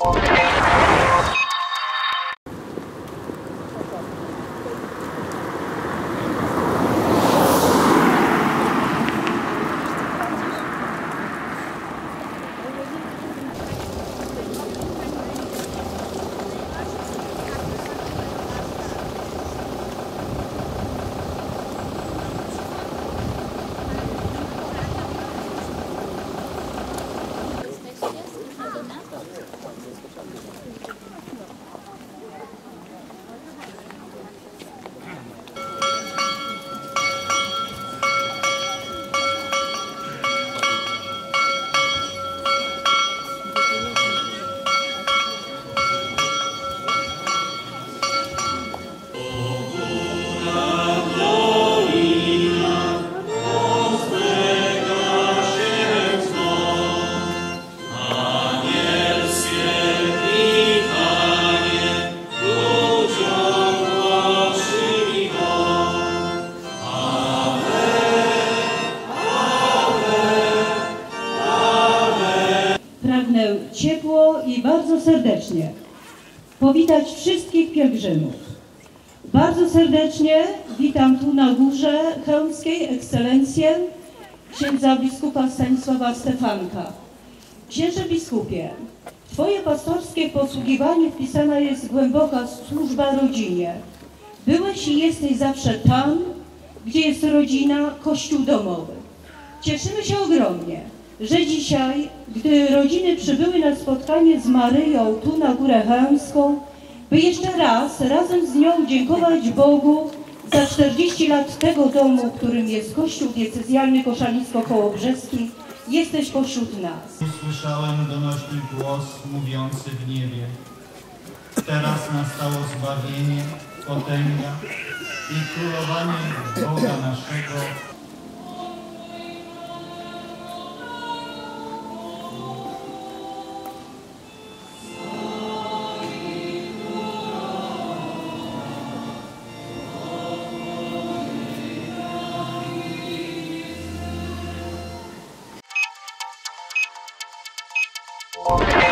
Thank i bardzo serdecznie powitać wszystkich pielgrzymów. Bardzo serdecznie witam tu na górze chełmskiej ekscelencję księdza biskupa Stanisława Stefanka. Księże biskupie, Twoje pastorskie posługiwanie wpisana jest głęboka służba rodzinie. Byłeś i jesteś zawsze tam, gdzie jest rodzina, kościół domowy. Cieszymy się ogromnie, że dzisiaj, gdy rodziny przybyły na spotkanie z Maryją tu na Górę Chełmską, by jeszcze raz razem z nią dziękować Bogu za 40 lat tego domu, którym jest Kościół Diecezjalny Koszalińsko-Kołobrzeski, jesteś pośród nas. Usłyszałem donośny głos mówiący w niebie. Teraz nastało zbawienie, potęga i królowanie Boga naszego Okay.